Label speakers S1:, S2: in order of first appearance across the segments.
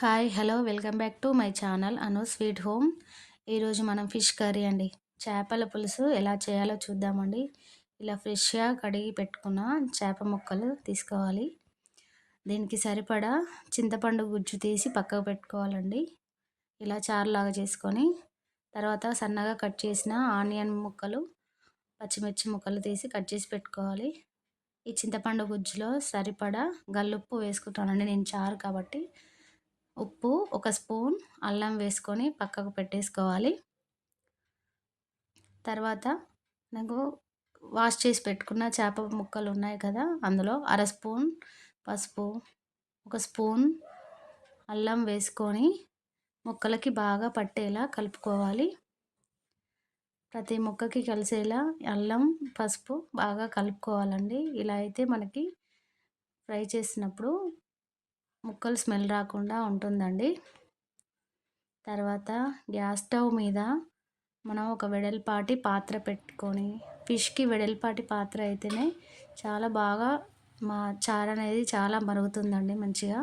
S1: Hi hello welcome back to my channel Anu sweet home. ఈరోజు మనం fish curry అండి. చేపల పులుసు ఎలా చేయాలో చూద్దామండి. ఇలా ఫ్రెష్గా కడిగి పెట్టుకున్న చేప ముక్కలు తీసుకోవాలి. దీనికి సరిపడా చింతపండు గుజ్జు తీసి పక్కకు పెట్టుకోవాలండి. ఇలా చారులాగా చేసుకొని తర్వాత సన్నగా కట్ చేసిన ఆనియన్ ముక్కలు పచ్చిమిర్చి ముక్కలు తీసి కట్ చేసి పెట్టుకోవాలి. ఈ చింతపండు గుజ్జులో సరిపడా గల్లుప్పు వేసుకుంటానండి. నేను చారు కాబట్టి ఉప్పు ఒక స్పూన్ అల్లం వేసుకొని పక్కకు పెట్టేసుకోవాలి. తర్వాత నాకు వాష్ చేసి పెట్టుకున్న చేప ముక్కలు ఉన్నాయి కదా అందులో అర స్పూన్ పసుపు ఒక స్పూన్ అల్లం వేసుకొని ముక్కలకి బాగా పట్టేలా కలుపుకోవాలి. ప్రతి ముక్కకి కలిసేలా అల్లం పసుపు బాగా కలుపుకోవాలండి. ఇలా అయితే మనకి ఫ్రై చేసినప్పుడు ముక్కలు స్మెల్ రాకుండా ఉంటుందండి. తర్వాత గ్యాస్ స్టవ్ మీద మనం ఒక వెడల్పాటి పాత్ర పెట్టుకొని ఫిష్కి వెడల్పాటి పాత్ర అయితేనే చాలా బాగా మా చారు అనేది చాలా మరుగుతుందండి మంచిగా.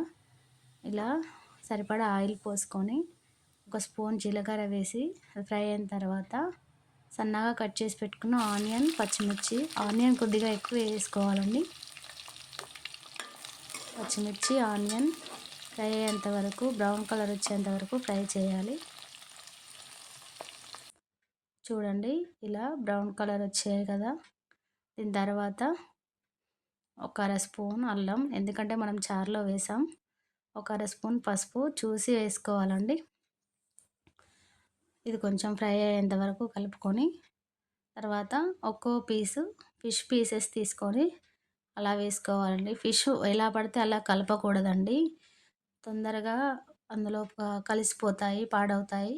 S1: ఇలా సరిపడా ఆయిల్ పోసుకొని ఒక స్పూన్ జీలకర్ర వేసి ఫ్రై అయిన తర్వాత సన్నగా కట్ చేసి పెట్టుకున్న ఆనియన్ పచ్చిమిర్చి ఆనియన్ కొద్దిగా ఎక్కువ వేసుకోవాలండి. పచ్చిమిర్చి ఆనియన్ ఫ్రై అయ్యేంత వరకు బ్రౌన్ కలర్ వచ్చేంత వరకు ఫ్రై చేయాలి. చూడండి ఇలా బ్రౌన్ కలర్ వచ్చాయి కదా. దీని తర్వాత ఒక అర స్పూన్ అల్లం ఎందుకంటే మనం చారులో వేసాం. ఒక అర స్పూన్ పసుపు చూసి వేసుకోవాలండి. ఇది కొంచెం ఫ్రై అయ్యేంత వరకు కలుపుకొని తర్వాత ఒక్కో పీసు ఫిష్ పీసెస్ తీసుకొని అలా వేసుకోవాలండి. ఫిష్ ఎలా పడితే అలా కలపకూడదండి. తొందరగా అందులో కలిసిపోతాయి పాడవుతాయి.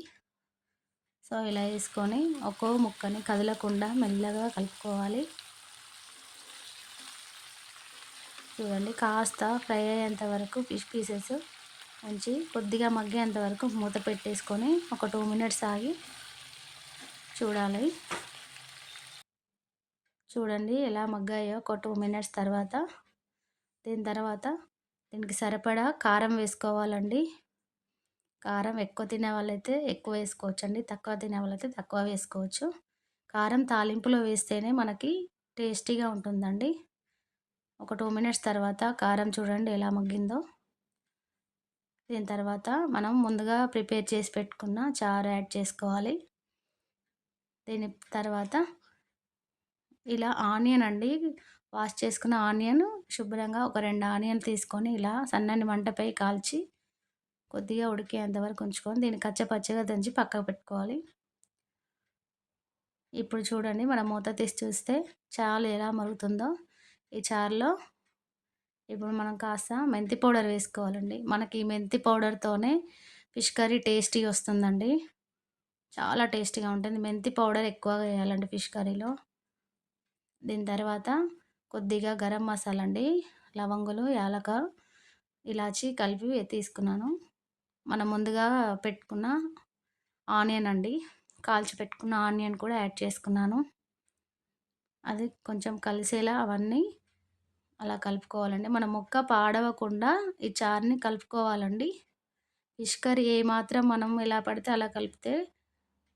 S1: సో ఇలా వేసుకొని ఒక్కో ముక్కని కదలకుండా మెల్లగా కలుపుకోవాలి. చూడండి కాస్త ఫ్రై అయ్యేంత వరకు ఫిష్ పీసెస్ ఉంచి కొద్దిగా మగ్గేంత వరకు మూత పెట్టేసుకొని ఒక టూ మినిట్స్ ఆగి చూడాలి. చూడండి ఎలా మగ్గాయో ఒక టూ మినిట్స్ తర్వాత. దీని తర్వాత దీనికి సరిపడా కారం వేసుకోవాలండి. కారం ఎక్కువ తినే వాళ్ళైతే ఎక్కువ వేసుకోవచ్చు అండి తక్కువ తినే వాళ్ళైతే తక్కువ వేసుకోవచ్చు. కారం తాలింపులో వేస్తేనే మనకి టేస్టీగా ఉంటుందండి. ఒక టూ మినిట్స్ తర్వాత కారం చూడండి ఎలా మగ్గిందో. దీని తర్వాత మనం ముందుగా ప్రిపేర్ చేసి పెట్టుకున్న చారు యాడ్ చేసుకోవాలి. దీని తర్వాత ఇలా ఆనియన్ అండి. వాష్ చేసుకున్న ఆనియన్ శుభ్రంగా ఒక రెండు ఆనియన్ తీసుకొని ఇలా సన్నని మంటపై కాల్చి కొద్దిగా ఉడికేంతవరకు ఉంచుకొని దీన్ని కచ్చపచ్చగా దంచి పక్కకు పెట్టుకోవాలి. ఇప్పుడు చూడండి మనం మూత తీసి చూస్తే చాలు ఎలా మరుగుతుందో ఈ చారులో. ఇప్పుడు మనం కాస్త మెంతి పౌడర్ వేసుకోవాలండి. మనకి మెంతి పౌడర్తోనే ఫిష్ కర్రీ టేస్టీ వస్తుందండి. చాలా టేస్టీగా ఉంటుంది. మెంతి పౌడర్ ఎక్కువగా వేయాలండి ఫిష్ కర్రీలో. దీని తర్వాత కొద్దిగా గరం మసాలా అండి లవంగులు యాలక ఇలాచి కలిపి తీసుకున్నాను. మనం ముందుగా పెట్టుకున్న ఆనియన్ అండి కాల్చి పెట్టుకున్న ఆనియన్ కూడా యాడ్ చేసుకున్నాను. అది కొంచెం కలిసేలా అవన్నీ అలా కలుపుకోవాలండి. మన ముక్క పాడవకుండా ఈ చారుని కలుపుకోవాలండి. ఫిష్ కర్రీ ఏమాత్రం మనం ఎలా పడితే అలా కలిపితే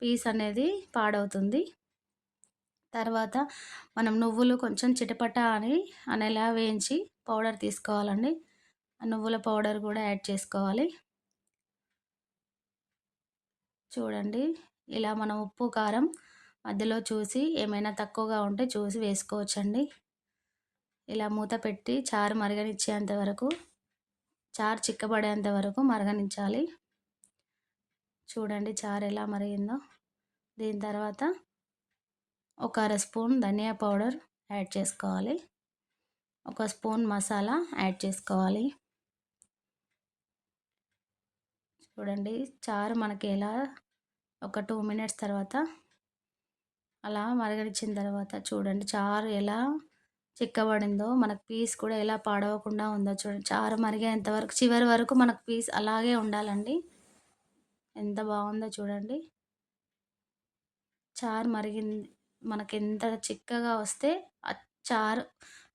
S1: పీస్ అనేది పాడవుతుంది. తర్వాత మనం నువ్వులు కొంచెం చిటపట అని అనేలా వేయించి పౌడర్ తీసుకోవాలండి. ఆ నువ్వుల పౌడర్ కూడా యాడ్ చేసుకోవాలి. చూడండి ఇలా మనం ఉప్పు కారం మధ్యలో చూసి ఏమైనా తక్కువగా ఉంటే చూసి వేసుకోవచ్చండి. ఇలా మూత పెట్టి చారు మరగనిచ్చేంత వరకు చారు చిక్కబడేంత వరకు మరగనించాలి. చూడండి చారు ఎలా మరిగిందో. దీని తర్వాత ఒక అర స్పూన్ ధనియా పౌడర్ యాడ్ చేసుకోవాలి. ఒక స్పూన్ మసాలా యాడ్ చేసుకోవాలి. చూడండి చారు మనకి ఎలా ఒక టూ మినిట్స్ తర్వాత అలా మరగడిచిన తర్వాత చూడండి చారు ఎలా చిక్కబడిందో మనకు పీస్ కూడా ఎలా పాడవకుండా ఉందో చూడండి. చారు మరిగేంతవరకు చివరి వరకు మనకు పీస్ అలాగే ఉండాలండి. ఎంత బాగుందో చూడండి. చారు మరిగింది మనకి ఎంత చిక్కగా వస్తే చారు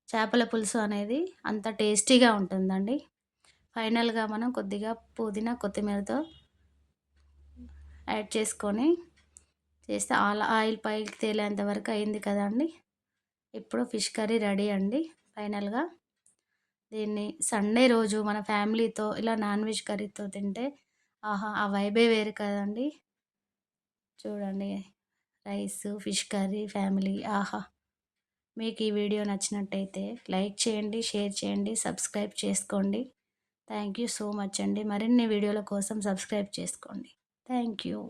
S1: చేపల పులుసు అనేది అంత టేస్టీగా ఉంటుందండి. ఫైనల్గా మనం కొద్దిగా పుదీనా కొత్తిమీరతో యాడ్ చేసుకొని చేస్తే ఆల్ ఆయిల్ పైకి తేలేంత వరకు అయింది కదండి ఇప్పుడు ఫిష్ కర్రీ రెడీ అండి. ఫైనల్గా దీన్ని సండే రోజు మన ఫ్యామిలీతో ఇలా నాన్ వెజ్ కర్రీతో తింటే ఆహా ఆ వైబే వేరు కదండి. చూడండి. రైస్ ఫిష్ కర్రీ ఫ్యామిలీ ఆహా. మీకు ఈ వీడియో నచ్చినట్టయితే లైక్ చేయండి షేర్ చేయండి సబ్స్క్రైబ్ చేసుకోండి. థ్యాంక్ యూ సో మచ్ అండి. మరిన్ని వీడియోల కోసం సబ్స్క్రైబ్ చేసుకోండి. Thank you.